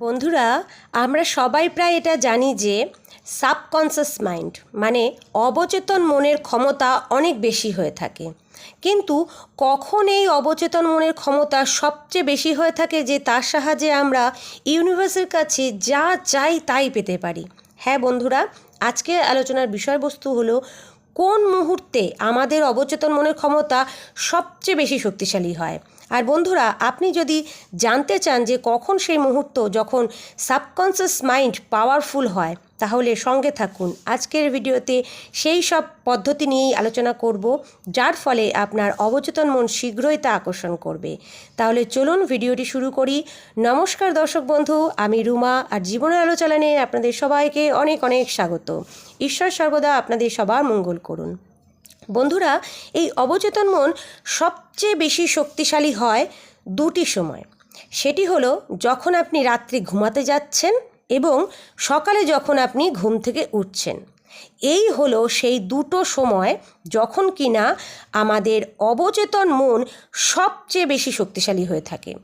বন্ধুরা, আমরা সবাই প্রায় এটা জানি যে সাবকনসিয়াস মাইন্ড মানে অবচেতন মনের ক্ষমতা অনেক বেশি হয়ে থাকে। কিন্তু কখন এই অবচেতন মনের ক্ষমতা সবচেয়ে বেশি হয়ে থাকে যে তার সাহায্যে আমরা ইউনিভার্সের কাছে যা চাই তাই পেতে পারি? হ্যাঁ বন্ধুরা, আজকে আলোচনার বিষয়বস্তু হলো কোন মুহূর্তে আমাদের অবচেতন মনের ক্ষমতা সবচেয়ে বেশি শক্তিশালী হয়? আর বন্ধুরা, আপনি যদি জানতে চান যে কখন সেই মুহূর্ত যখন সাবকনসিয়াস মাইন্ড পাওয়ারফুল হয়, তাহলে সঙ্গে থাকুন। আজকের ভিডিওতে সেই সব পদ্ধতি নিয়েই আলোচনা করব, যার ফলে আপনার অবচেতন মন শীঘ্রই তা আকর্ষণ করবে। তাহলে চলুন ভিডিওটি শুরু করি। নমস্কার দর্শক বন্ধু, আমি রুমা আর জীবনের আলোচনা নিয়ে আপনাদের সবাইকে অনেক অনেক স্বাগত। ঈশ্বর সর্বদা আপনাদের সবার মঙ্গল করুন। বন্ধুরা, এই অবচেতন মন সবচেয়ে বেশি শক্তিশালী হয় দুটি সময়। সেটি হলো যখন আপনি রাত্রি ঘুমাতে যাচ্ছেন এবং সকালে যখন আপনি ঘুম থেকে উঠছেন। এই হলো সেই দুটো সময় যখন কিনা আমাদের অবচেতন মন সবচেয়ে বেশি শক্তিশালী হয়ে থাকে।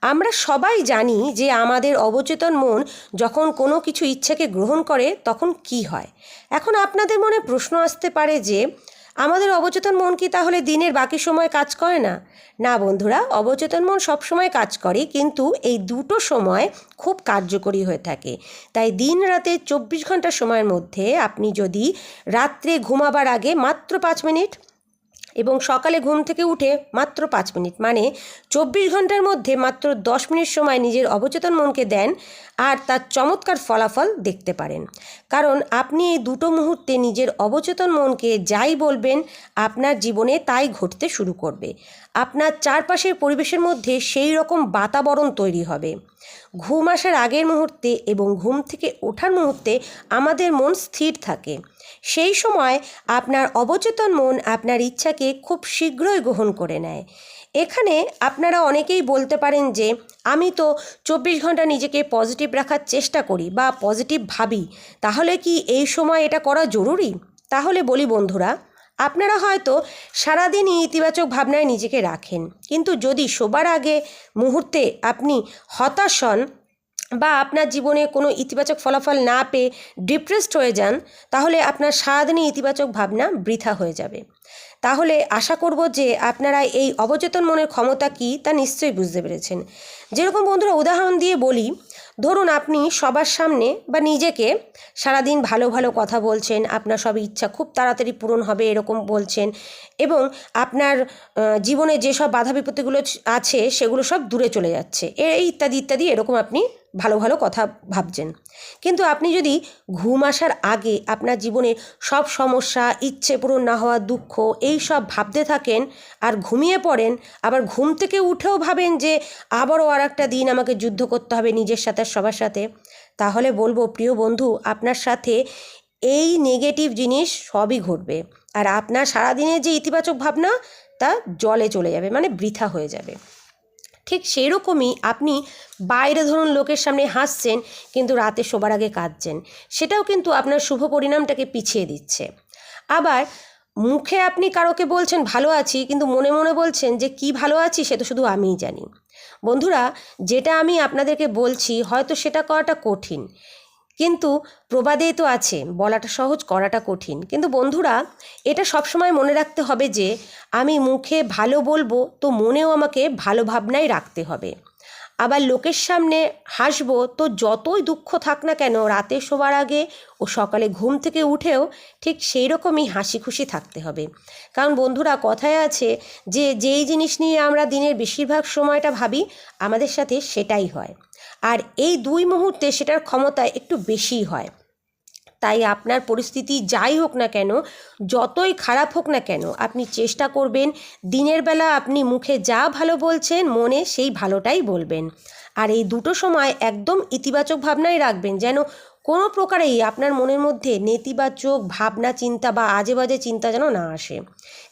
আমরা সবাই জানি যে আমাদের অবচেতন মন যখন কোনো কিছু ইচ্ছাকে গ্রহণ করে তখন কি হয়। এখন আপনাদের মনে প্রশ্ন আসতে পারে যে আমাদের অবচেতন মন কি তাহলে দিনের বাকি সময় কাজ করে না? না বন্ধুরা, অবচেতন মন সব সময় কাজ করে, কিন্তু এই দুটো সময় খুব কার্যকরী হয়ে থাকে। তাই দিন রাতে চব্বিশ ঘণ্টা সময়ের মধ্যে আপনি যদি রাত্রে ঘুমাবার আগে মাত্র পাঁচ মিনিট এবং সকালে ঘুম থেকে উঠে মাত্র পাঁচ মিনিট। মানে চব্বিশ ঘণ্টার মধ্যে মাত্র দশ মিনিট সময় নিজের অবচেতন মনকে দেন আর তার চমৎকার ফলাফল দেখতে পারেন। কারণ আপনি এই দুটো মুহূর্তে নিজের অবচেতন মনকে যাই বলবেন, আপনার জীবনে তাই ঘটতে শুরু করবে। আপনার চারপাশের পরিবেশের মধ্যে সেই রকম বাতাবরণ তৈরি হবে। ঘুম আসার আগের মুহূর্তে এবং ঘুম থেকে ওঠার মুহূর্তে আমাদের মন স্থির থাকে। সেই সময় আপনার অবচেতন মন আপনার ইচ্ছাকে খুব শীঘ্রই গ্রহণ করে নেয়। এখানে আপনারা অনেকেই বলতে পারেন যে, আমি তো চব্বিশ ঘণ্টা নিজেকে পজিটিভ রাখার চেষ্টা করি বা পজিটিভ ভাবি। তাহলে কি এই সময় এটা করা জরুরি? তাহলে বলি, বন্ধুরা, আপনারা হয়তো সারাদিনই ইতিবাচক ভাবনায় নিজেকে রাখেন। কিন্তু যদি শোবার আগে মুহূর্তে আপনি হতাশ হন বা আপনার জীবনে কোনো ইতিবাচক ফলাফল না পেয়ে ডিপ্রেসড হয়ে যান, তাহলে আপনার সারাদিনই ইতিবাচক ভাবনা বৃথা হয়ে যাবে। তাহলে আশা করব যে আপনারা এই অবচেতন মনের ক্ষমতা কী তা নিশ্চয়ই বুঝতে পেরেছেন। যেরকম বন্ধুরা উদাহরণ দিয়ে বলি, ধরুন আপনি সবার সামনে বা নিজেকে সারাদিন ভালো ভালো কথা বলছেন, আপনার সব ইচ্ছা খুব তাড়াতাড়ি পূরণ হবে এরকম বলছেন এবং আপনার জীবনে যেসব বাধা বিপত্তিগুলো আছে সেগুলো সব দূরে চলে যাচ্ছে, এই ইত্যাদি ইত্যাদি এরকম আপনি ভালো ভালো কথা ভাবছেন। কিন্তু আপনি যদি ঘুম আসার আগে আপনার জীবনে সব সমস্যা, ইচ্ছে পূরণ না হওয়া, দুঃখ এই সব ভাবতে থাকেন আর ঘুমিয়ে পড়েন, আবার ঘুম থেকে উঠেও ভাবেন যে আবারও আর একটা দিন আমাকে যুদ্ধ করতে হবে নিজের সাথে সবার সাথে, তাহলে বলব, প্রিয় বন্ধু, আপনার সাথে এই নেগেটিভ জিনিস সবই ঘটবে। আর আপনার সারাদিনের যে ইতিবাচক ভাবনা, তা জলে চলে যাবে মানে বৃথা হয়ে যাবে। ঠিক সেরকমই আপনি বাইরে ধরুন লোকের সামনে হাসছেন, কিন্তু রাতে শোবার আগে কাঁদছেন। সেটাও কিন্তু আপনার শুভ পরিণামটাকে পিছিয়ে দিচ্ছে। আবার মুখে আপনি কারোকে বলছেন, ভালো আছি, কিন্তু মনে মনে বলছেন যে, কি ভালো আছি সে তো শুধু আমিই জানি। বন্ধুরা, যেটা আমি আপনাদেরকে বলছি, হয়তো সেটা করাটা কঠিন। কিন্তু প্রবাদেই তো আছে, বলাটা সহজ, করাটা কঠিন। কিন্তু বন্ধুরা, এটা সবসময় মনে রাখতে হবে যে, আমি মুখে ভালো বলব তো মনেও আমাকে ভালো ভাবনাই রাখতে হবে। আবার লোকের সামনে হাসব, তো যতই দুঃখ থাক না কেন, রাতে শোবার আগে ও সকালে ঘুম থেকে উঠেও ঠিক সেই রকমই হাসি খুশি থাকতে হবে। কারণ বন্ধুরা, কথায় আছে যে, যেই জিনিস নিয়ে আমরা দিনের বেশিরভাগ সময়টা ভাবি, আমাদের সাথে সেটাই হয়। আর এই দুই মুহূর্তে সেটার ক্ষমতা একটু বেশিই হয়। তাই আপনার পরিস্থিতি যাই হোক না কেন, যতই খারাপ হোক না কেন, আপনি চেষ্টা করবেন, দিনের বেলা আপনি মুখে যা ভালো বলছেন, মনে সেই ভালোটাই বলবেন। আর এই দুটো সময় একদম ইতিবাচক ভাবনাই রাখবেন যেন কোনো প্রকারেই আপনার মনের মধ্যে নেতিবাচক ভাবনা, চিন্তা বা আজে বাজে চিন্তা যেন না আসে।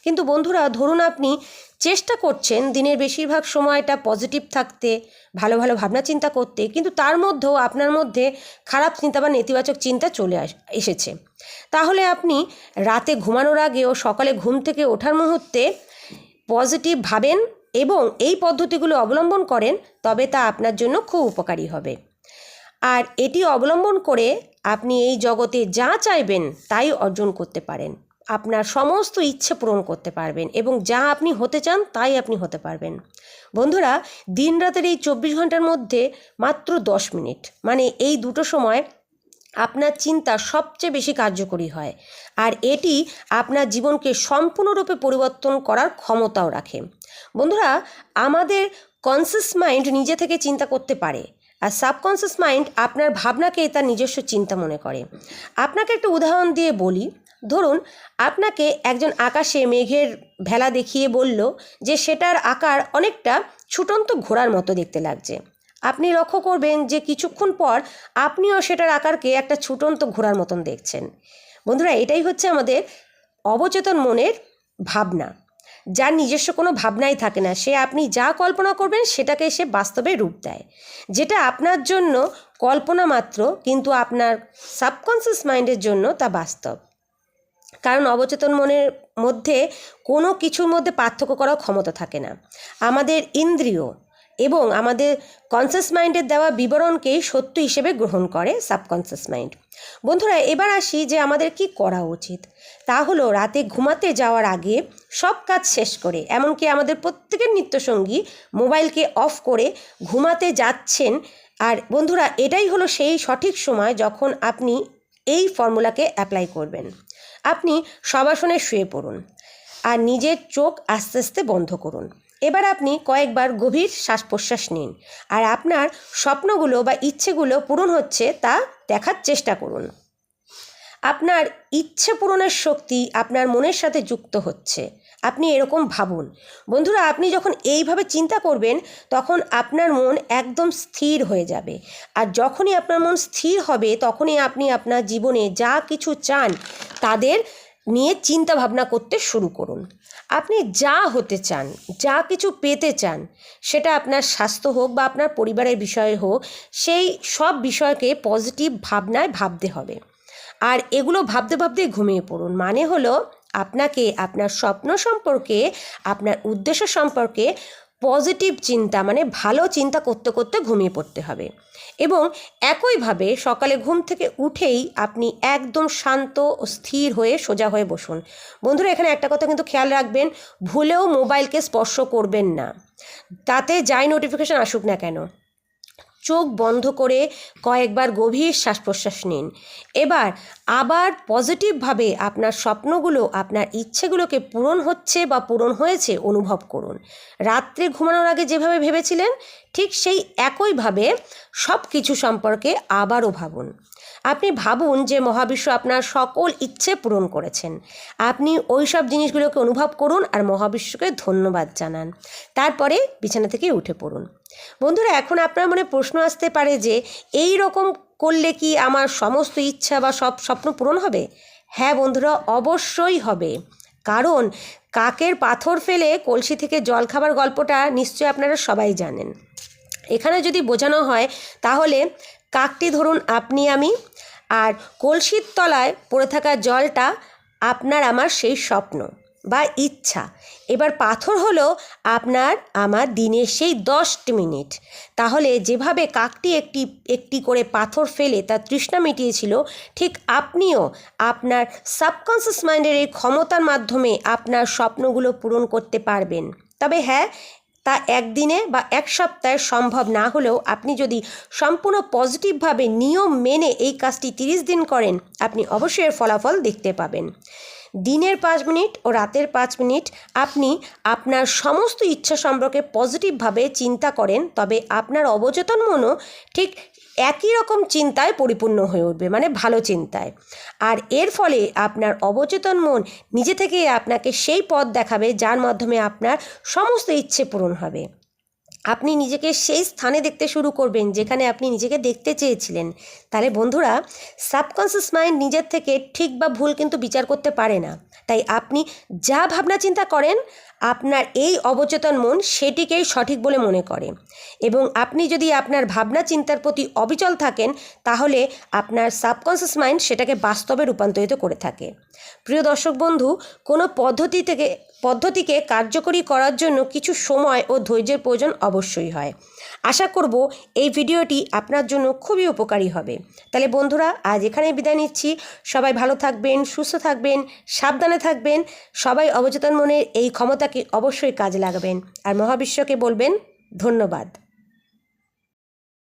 কিন্তু বন্ধুরা, ধরুন আপনি চেষ্টা করছেন দিনের বেশিরভাগ সময়টা পজিটিভ থাকতে, ভালো ভালো ভাবনা চিন্তা করতে, কিন্তু তার মধ্যেও আপনার মধ্যে খারাপ চিন্তা বা নেতিবাচক চিন্তা চলে আস, এসেছে। তাহলে আপনি রাতে ঘুমানোর আগে ও সকালে ঘুম থেকে ওঠার মুহূর্তে পজিটিভ ভাবেন এবং এই পদ্ধতিগুলো অবলম্বন করেন, তবে তা আপনার জন্য খুব উপকারী হবে। আর এটি অবলম্বন করে আপনি এই জগতে যা চাইবেন তাই অর্জন করতে পারেন। আপনার সমস্ত ইচ্ছে পূরণ করতে পারবেন এবং যা আপনি হতে চান তাই আপনি হতে পারবেন। বন্ধুরা দিন রাতের এই চব্বিশ ঘণ্টার মধ্যে মাত্র দশ মিনিট মানে এই দুটো সময় আপনার চিন্তা সবচেয়ে বেশি কার্যকরী হয় আর এটি আপনার জীবনকে সম্পূর্ণরূপে পরিবর্তন করার ক্ষমতাও রাখে। বন্ধুরা, আমাদের কনসিয়াস মাইন্ড নিজে থেকে চিন্তা করতে পারে আর সাবকনসিয়াস মাইন্ড আপনার ভাবনাকে তার নিজস্ব চিন্তা মনে করে। আপনাকে একটা উদাহরণ দিয়ে বলি। ধরুন, আপনাকে একজন আকাশে মেঘের ভেলা দেখিয়ে বলল যে সেটার আকার অনেকটা ছুটন্ত ঘোড়ার মতো দেখতে লাগছে। আপনি লক্ষ্য করবেন যে কিছুক্ষণ পর আপনিও সেটার আকারকে একটা ছুটন্ত ঘোড়ার মতন দেখছেন। বন্ধুরা, এটাই হচ্ছে আমাদের অবচেতন মনের ভাবনা। যার নিজস্ব কোনো ভাবনাই থাকে না, সে আপনি যা কল্পনা করবেন সেটাকে সে বাস্তবে রূপ দেয়। যেটা আপনার জন্য কল্পনা মাত্র, কিন্তু আপনার সাবকনসিয়াস মাইন্ডের জন্য তা বাস্তব। কারণ অবচেতন মনের মধ্যে কোনো কিছুর মধ্যে পার্থক্য করার ক্ষমতা থাকে না। আমাদের ইন্দ্রিয় এবং আমাদের কনসিয়াস মাইন্ডের দেওয়া বিবরণকেই সত্য হিসেবে গ্রহণ করে সাবকনসিয়াস মাইন্ড বন্ধুরা, এবার আসি যে আমাদের কি করা উচিত। তা হলো, রাতে ঘুমাতে যাওয়ার আগে সব কাজ শেষ করে, এমনকি আমাদের প্রত্যেকের নিত্যসঙ্গী মোবাইলকে অফ করে ঘুমাতে যাচ্ছেন। আর বন্ধুরা, এটাই হলো সেই সঠিক সময় যখন আপনি এই ফর্মুলাকে অ্যাপ্লাই করবেন। আপনি সবাসনে শুয়ে পড়ুন। আর নিজের চোখ আস্তে আস্তে বন্ধ করুন। এবার আপনি কয়েকবার গভীর শ্বাস প্রশ্বাস নিন। আর আপনার স্বপ্নগুলো বা ইচ্ছেগুলো পূরণ হচ্ছে তা দেখার চেষ্টা করুন। আপনার ইচ্ছে পূরণের শক্তি আপনার মনের সাথে যুক্ত হচ্ছে। আপনি এরকম ভাবুন। বন্ধুরা, আপনি যখন এইভাবে চিন্তা করবেন, তখন আপনার মন একদম স্থির হয়ে যাবে। আর যখনই আপনার মন স্থির হবে, তখনই আপনি আপনার জীবনে যা কিছু চান, তাদের নিয়ে চিন্তা ভাবনা করতে শুরু করুন। আপনি যা হতে চান, যা কিছু পেতে চান, সেটা আপনার স্বাস্থ্য হোক বা আপনার পরিবারের বিষয়ে হোক, সেই সব বিষয়কে পজিটিভ ভাবনায় ভাবতে হবে। আর এগুলো ভাবতে ভাবতে ঘুমিয়ে পড়ুন। মানে হলো, আপনাকে আপনার স্বপ্ন সম্পর্কে, আপনার উদ্দেশ্য সম্পর্কে পজিটিভ চিন্তা মানে ভালো চিন্তা করতে করতে ঘুমিয়ে পড়তে হবে। এবং একইভাবে সকালে ঘুম থেকে উঠেই আপনি একদম শান্ত ও স্থির হয়ে সোজা হয়ে বসুন। বন্ধুরা, এখানে একটা কথা কিন্তু খেয়াল রাখবেন, ভুলেও মোবাইলকে স্পর্শ করবেন না। তাতে যাই নোটিফিকেশান আসুক না কেন চোখ বন্ধ করে কয়েকবার গভীর শ্বাস প্রশ্বাস নিন। এবার আবার পজিটিভভাবে আপনার স্বপ্নগুলো, আপনার ইচ্ছেগুলোকে পূরণ হচ্ছে বা পূরণ হয়েছে অনুভব করুন। রাত্রে ঘুমানোর আগে যেভাবে ভেবেছিলেন, ঠিক সেই একইভাবে সব কিছু সম্পর্কে আবারও ভাবুন। আপনি ভাবুন যে মহাবিশ্ব আপনার সকল ইচ্ছে পূরণ করেছেন। আপনি ওই সব জিনিসগুলোকে অনুভব করুন আর মহাবিশ্বকে ধন্যবাদ জানান। তারপরে বিছানা থেকে উঠে পড়ুন। বন্ধুরা, এখন আপনার মনে প্রশ্ন আসতে পারে যে, এই রকম করলে কি আমার সমস্ত ইচ্ছা বা সব স্বপ্ন পূরণ হবে? হ্যাঁ বন্ধুরা, অবশ্যই হবে। কারণ, কাকের পাথর ফেলে কলসি থেকে জল খাবার গল্পটা নিশ্চয়ই আপনারা সবাই জানেন। এখানে যদি বোঝানো হয়, তাহলে কাকটি ধরুন আপনি আমি, আর কলসির তলায় পড়ে থাকা জলটা আপনার আমার সেই স্বপ্ন। বা ইচ্ছা। এবার পাথর হলো আপনার, আমার দিনের সেই দশ মিনিট। তাহলে যেভাবে কাকটি একটি একটি করে পাথর ফেলে তার তৃষ্ণা মিটিয়েছিল, ঠিক আপনিও আপনার সাবকনসিয়াস মাইন্ডের এই ক্ষমতার মাধ্যমে আপনার স্বপ্নগুলো পূরণ করতে পারবেন। তবে হ্যাঁ তা একদিনে বা এক সপ্তাহে সম্ভব না হলেও আপনি যদি সম্পূর্ণ পজিটিভভাবে নিয়ম মেনে এই কাজটি তিরিশ দিন করেন, আপনি অবশ্যই ফলাফল দেখতে পাবেন। দিনের পাঁচ মিনিট ও রাতের পাঁচ মিনিট আপনি আপনার সমস্ত ইচ্ছা সম্পর্কে পজিটিভভাবে চিন্তা করেন, তবে আপনার অবচেতন মনও ঠিক একই রকম চিন্তায় পরিপূর্ণ হয়ে উঠবে মানে ভালো চিন্তায়। আর এর ফলে আপনার অবচেতন মন নিজে থেকে আপনাকে সেই পথ দেখাবে যার মাধ্যমে আপনার সমস্ত ইচ্ছে পূরণ হবে। আপনি নিজেকে সেই স্থানে দেখতে শুরু করবেন যেখানে আপনি নিজেকে দেখতে চেয়েছিলেন। তাহলে বন্ধুরা সাবকনসিয়াস মাইন্ড নিজের থেকে ঠিক বা ভুল কিন্তু বিচার করতে পারে না। তাই আপনি যা ভাবনা চিন্তা করেন, আপনার এই অবচেতন মন সেটিকেই সঠিক বলে মনে করে। এবং আপনি যদি আপনার ভাবনা চিন্তার প্রতি অবিচল থাকেন, তাহলে আপনার সাবকনসিয়াস মাইন্ড সেটাকে বাস্তবে রূপান্তরিত করে থাকে। প্রিয় দর্শক বন্ধু, কোনো পদ্ধতি থেকে পদ্ধতিকে কার্যকরী করার জন্য কিছু সময় ও ধৈর্যের প্রয়োজন অবশ্যই হয়। আশা করব এই ভিডিওটি আপনার জন্য খুবই উপকারী হবে। তাহলে বন্ধুরা, আজ এখানে বিদায় নিচ্ছি। সবাই ভালো থাকবেন, সুস্থ থাকবেন, সাবধানে থাকবেন। সবাই অবচেতন মনের এই ক্ষমতাকে অবশ্যই কাজে লাগাবেন। আর মহাবিশ্বকে বলবেন, ধন্যবাদ।